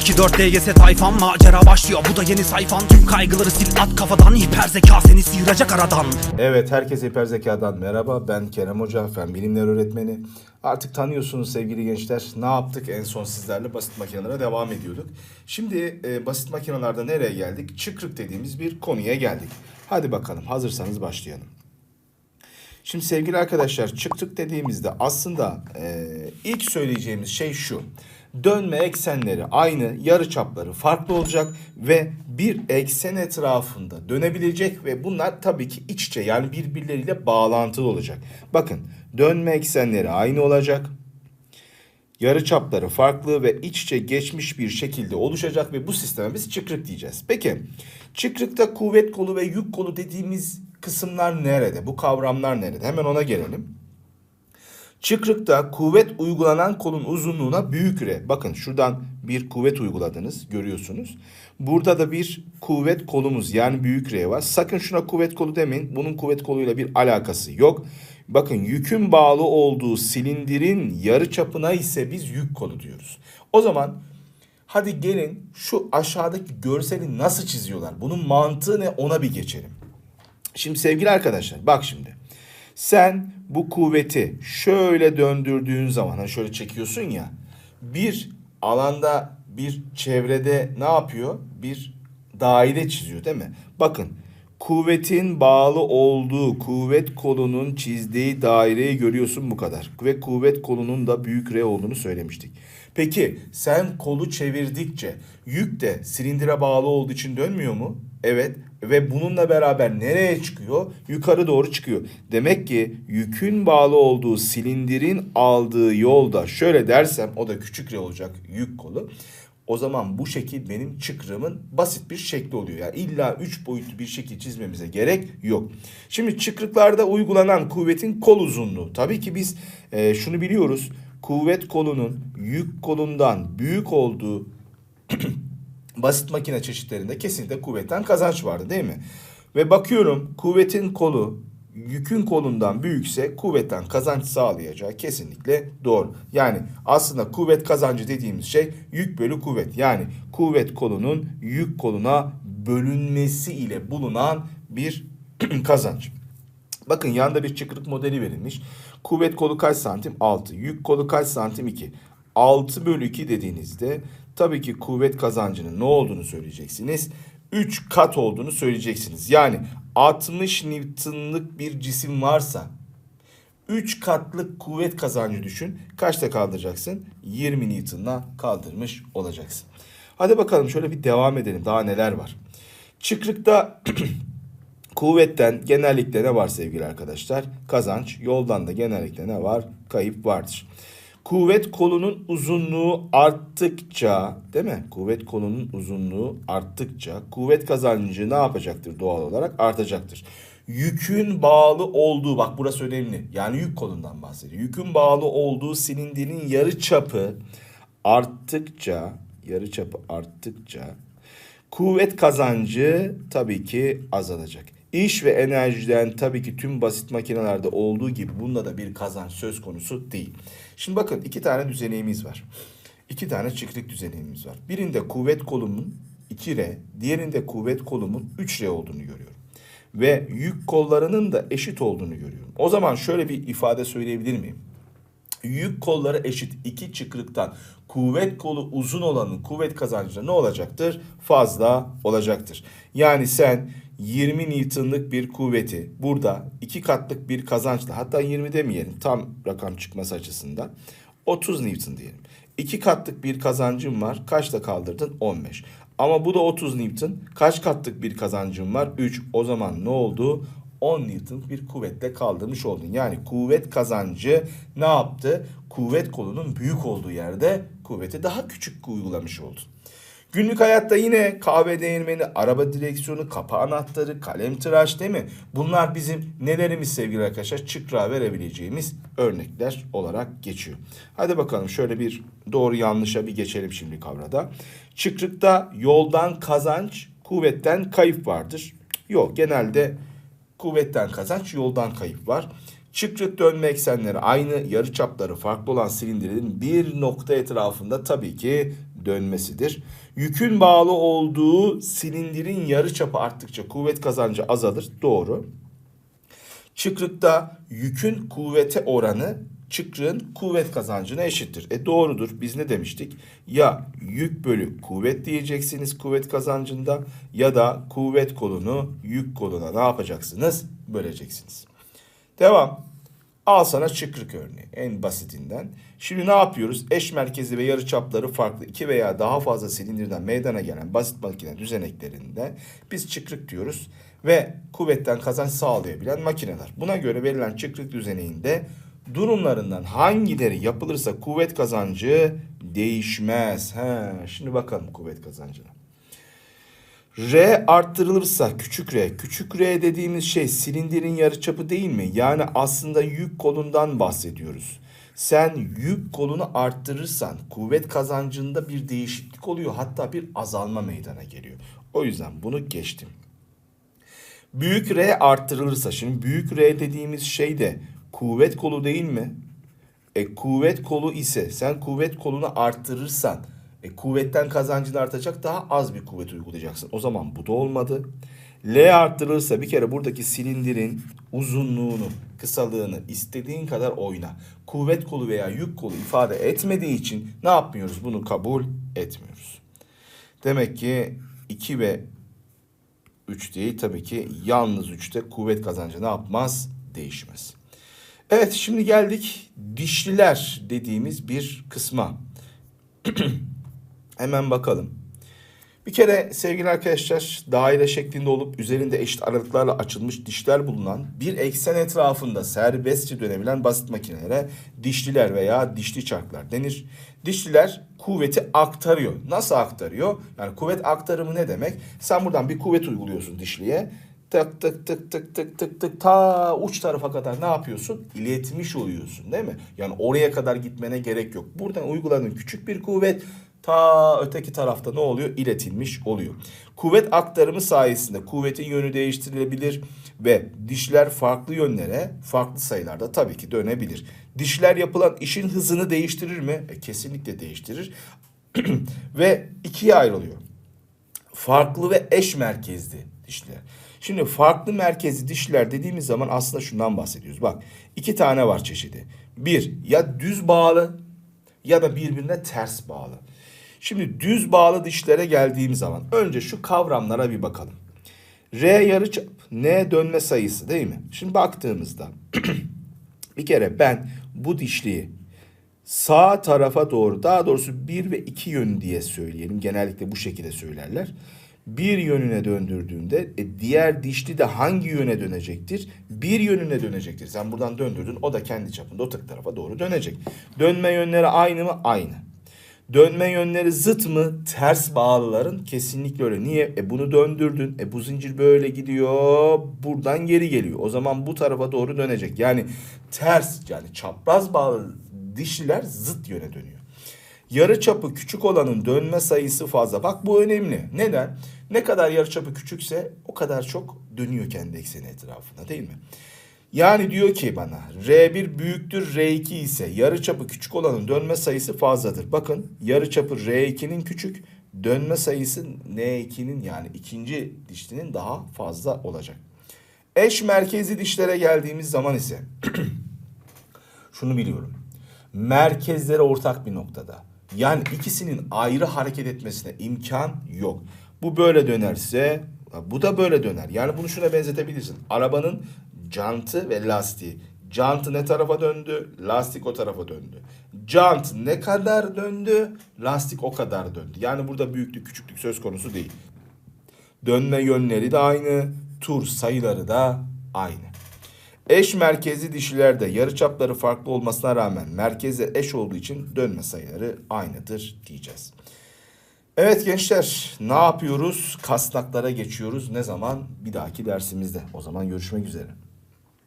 2 4 DGS tayfan macera başlıyor bu da yeni sayfan Tüm kaygıları sil at kafadan hiper zeka seni sıyıracak aradan Evet, herkese Hiper Zeka'dan merhaba. Ben Kerem Hoca, fen bilimler öğretmeni. Artık tanıyorsunuz sevgili gençler. Ne yaptık? En son sizlerle basit makinelere devam ediyorduk. Şimdi e, basit makinelerde nereye geldik? Çıkrık dediğimiz bir konuya geldik. Hadi bakalım, hazırsanız başlayalım. Şimdi sevgili arkadaşlar çıktık dediğimizde aslında e, ilk söyleyeceğimiz şey şu. Dönme eksenleri aynı, yarı çapları farklı olacak ve bir eksen etrafında dönebilecek ve bunlar tabii ki iç içe yani birbirleriyle bağlantılı olacak. Bakın dönme eksenleri aynı olacak. Yarı çapları farklı ve iç içe geçmiş bir şekilde oluşacak ve bu sisteme biz çıkrık diyeceğiz. Peki çıkrıkta kuvvet kolu ve yük kolu dediğimiz kısımlar nerede? Bu kavramlar nerede? Hemen ona gelelim. Çıkrıkta kuvvet uygulanan kolun uzunluğuna büyük re. Bakın şuradan bir kuvvet uyguladınız görüyorsunuz. Burada da bir kuvvet kolumuz yani büyük R var. Sakın şuna kuvvet kolu demeyin. Bunun kuvvet koluyla bir alakası yok. Bakın yükün bağlı olduğu silindirin yarı çapına ise biz yük kolu diyoruz. O zaman hadi gelin şu aşağıdaki görseli nasıl çiziyorlar? Bunun mantığı ne ona bir geçelim. Şimdi sevgili arkadaşlar bak şimdi. Sen bu kuvveti şöyle döndürdüğün zaman hani şöyle çekiyorsun ya bir alanda bir çevrede ne yapıyor? Bir daire çiziyor değil mi? Bakın kuvvetin bağlı olduğu kuvvet kolunun çizdiği daireyi görüyorsun bu kadar. Ve kuvvet kolunun da büyük R olduğunu söylemiştik. Peki sen kolu çevirdikçe yük de silindire bağlı olduğu için dönmüyor mu? Evet ve bununla beraber nereye çıkıyor? Yukarı doğru çıkıyor. Demek ki yükün bağlı olduğu silindirin aldığı yolda şöyle dersem o da küçük R olacak yük kolu. O zaman bu şekil benim çıkrığımın basit bir şekli oluyor. Yani illa üç boyutlu bir şekil çizmemize gerek yok. Şimdi çıkrıklarda uygulanan kuvvetin kol uzunluğu. Tabii ki biz e, şunu biliyoruz. Kuvvet kolunun yük kolundan büyük olduğu basit makine çeşitlerinde kesinlikle kuvvetten kazanç vardı değil mi? Ve bakıyorum kuvvetin kolu yükün kolundan büyükse kuvvetten kazanç sağlayacağı kesinlikle doğru. Yani aslında kuvvet kazancı dediğimiz şey yük bölü kuvvet. Yani kuvvet kolunun yük koluna bölünmesi ile bulunan bir kazanç. Bakın yanda bir çıkrık modeli verilmiş. Kuvvet kolu kaç santim? 6. Yük kolu kaç santim? 2. 6 bölü 2 dediğinizde tabii ki kuvvet kazancının ne olduğunu söyleyeceksiniz. 3 kat olduğunu söyleyeceksiniz. Yani 60 Newton'lık bir cisim varsa 3 katlık kuvvet kazancı düşün. Kaçta kaldıracaksın? 20 Newton'la kaldırmış olacaksın. Hadi bakalım şöyle bir devam edelim. Daha neler var? Çıkrıkta Kuvvetten genellikle ne var sevgili arkadaşlar? Kazanç. Yoldan da genellikle ne var? Kayıp vardır. Kuvvet kolunun uzunluğu arttıkça, değil mi? Kuvvet kolunun uzunluğu arttıkça kuvvet kazancı ne yapacaktır doğal olarak? Artacaktır. Yükün bağlı olduğu, bak burası önemli. Yani yük kolundan bahsediyor. Yükün bağlı olduğu silindirin yarı çapı arttıkça, yarı çapı arttıkça Kuvvet kazancı tabii ki azalacak. İş ve enerjiden tabii ki tüm basit makinelerde olduğu gibi bunda da bir kazanç söz konusu değil. Şimdi bakın iki tane düzeneğimiz var. İki tane çıkrık düzeneğimiz var. Birinde kuvvet kolumun 2R, diğerinde kuvvet kolumun 3R olduğunu görüyorum. Ve yük kollarının da eşit olduğunu görüyorum. O zaman şöyle bir ifade söyleyebilir miyim? Yük kolları eşit iki çıkrıktan kuvvet kolu uzun olanın kuvvet kazancı ne olacaktır? Fazla olacaktır. Yani sen 20 Newton'lık bir kuvveti burada iki katlık bir kazançla hatta 20 demeyelim tam rakam çıkması açısından 30 Newton diyelim. İki katlık bir kazancım var. Kaçta kaldırdın? 15. Ama bu da 30 Newton. Kaç katlık bir kazancım var? 3. O zaman ne oldu? 10 Newton bir kuvvetle kaldırmış oldun. Yani kuvvet kazancı ne yaptı? Kuvvet kolunun büyük olduğu yerde kuvveti daha küçük uygulamış oldun. Günlük hayatta yine kahve değirmeni, araba direksiyonu, kapı anahtarı, kalem tıraş değil mi? Bunlar bizim nelerimiz sevgili arkadaşlar? Çıkra verebileceğimiz örnekler olarak geçiyor. Hadi bakalım şöyle bir doğru yanlışa bir geçelim şimdi kavrada. Çıkrıkta yoldan kazanç, kuvvetten kayıp vardır. Yok genelde kuvvetten kazanç, yoldan kayıp var. Çıkrık dönme eksenleri aynı, yarıçapları farklı olan silindirin bir nokta etrafında tabii ki dönmesidir. Yükün bağlı olduğu silindirin yarıçapı arttıkça kuvvet kazancı azalır. Doğru. Çıkrıkta yükün kuvvete oranı çıkrığın kuvvet kazancına eşittir. E doğrudur. Biz ne demiştik? Ya yük bölü kuvvet diyeceksiniz kuvvet kazancında ya da kuvvet kolunu yük koluna ne yapacaksınız? Böleceksiniz. Devam. Al sana çıkrık örneği en basitinden. Şimdi ne yapıyoruz? Eş merkezi ve yarıçapları farklı iki veya daha fazla silindirden meydana gelen basit makine düzeneklerinde biz çıkrık diyoruz ve kuvvetten kazanç sağlayabilen makineler. Buna göre verilen çıkrık düzeneğinde durumlarından hangileri yapılırsa kuvvet kazancı değişmez. He, şimdi bakalım kuvvet kazancına. R arttırılırsa küçük r. Küçük r dediğimiz şey silindirin yarıçapı değil mi? Yani aslında yük kolundan bahsediyoruz. Sen yük kolunu arttırırsan kuvvet kazancında bir değişiklik oluyor. Hatta bir azalma meydana geliyor. O yüzden bunu geçtim. Büyük R arttırılırsa şimdi büyük R dediğimiz şey de kuvvet kolu değil mi? E kuvvet kolu ise sen kuvvet kolunu arttırırsan e, kuvvetten kazancın artacak daha az bir kuvvet uygulayacaksın. O zaman bu da olmadı. L arttırılırsa bir kere buradaki silindirin uzunluğunu, kısalığını istediğin kadar oyna. Kuvvet kolu veya yük kolu ifade etmediği için ne yapmıyoruz? Bunu kabul etmiyoruz. Demek ki 2 ve 3 değil tabii ki yalnız 3'te kuvvet kazancı ne yapmaz? Değişmez. Evet şimdi geldik dişliler dediğimiz bir kısma. Hemen bakalım. Bir kere sevgili arkadaşlar daire şeklinde olup üzerinde eşit aralıklarla açılmış dişler bulunan bir eksen etrafında serbestçe dönebilen basit makinelere dişliler veya dişli çarklar denir. Dişliler kuvveti aktarıyor. Nasıl aktarıyor? Yani kuvvet aktarımı ne demek? Sen buradan bir kuvvet uyguluyorsun dişliye. Tık tık tık tık tık tık tık ta uç tarafa kadar ne yapıyorsun? İletmiş oluyorsun değil mi? Yani oraya kadar gitmene gerek yok. Buradan uyguladığın küçük bir kuvvet ta öteki tarafta ne oluyor? İletilmiş oluyor. Kuvvet aktarımı sayesinde kuvvetin yönü değiştirilebilir ve dişler farklı yönlere farklı sayılarda tabii ki dönebilir. Dişler yapılan işin hızını değiştirir mi? E, kesinlikle değiştirir. ve ikiye ayrılıyor. Farklı ve eş merkezli dişler. Şimdi farklı merkezli dişler dediğimiz zaman aslında şundan bahsediyoruz. Bak iki tane var çeşidi. Bir ya düz bağlı ya da birbirine ters bağlı. Şimdi düz bağlı dişlere geldiğim zaman önce şu kavramlara bir bakalım. R yarıçap, N dönme sayısı değil mi? Şimdi baktığımızda bir kere ben bu dişliyi sağ tarafa doğru daha doğrusu bir ve iki yönü diye söyleyelim. Genellikle bu şekilde söylerler. Bir yönüne döndürdüğünde e, diğer dişli de hangi yöne dönecektir? Bir yönüne dönecektir. Sen buradan döndürdün o da kendi çapında o tık tarafa doğru dönecek. Dönme yönleri aynı mı? Aynı. Dönme yönleri zıt mı? Ters bağlıların kesinlikle öyle. Niye? E bunu döndürdün. E bu zincir böyle gidiyor. Buradan geri geliyor. O zaman bu tarafa doğru dönecek. Yani ters yani çapraz bağlı dişliler zıt yöne dönüyor. Yarı çapı küçük olanın dönme sayısı fazla. Bak bu önemli. Neden? Ne kadar yarı çapı küçükse o kadar çok dönüyor kendi ekseni etrafında değil mi? Yani diyor ki bana R1 büyüktür R2 ise yarıçapı küçük olanın dönme sayısı fazladır. Bakın yarıçapı R2'nin küçük, dönme sayısı N2'nin yani ikinci dişlinin daha fazla olacak. Eş merkezi dişlere geldiğimiz zaman ise şunu biliyorum. Merkezleri ortak bir noktada. Yani ikisinin ayrı hareket etmesine imkan yok. Bu böyle dönerse bu da böyle döner. Yani bunu şuna benzetebilirsin. Arabanın jantı ve lastiği. Jantı ne tarafa döndü? Lastik o tarafa döndü. Jant ne kadar döndü? Lastik o kadar döndü. Yani burada büyüklük küçüklük söz konusu değil. Dönme yönleri de aynı. Tur sayıları da aynı. Eş merkezli dişilerde yarıçapları farklı olmasına rağmen merkeze eş olduğu için dönme sayıları aynıdır diyeceğiz. Evet gençler ne yapıyoruz? Kasnaklara geçiyoruz. Ne zaman? Bir dahaki dersimizde. O zaman görüşmek üzere.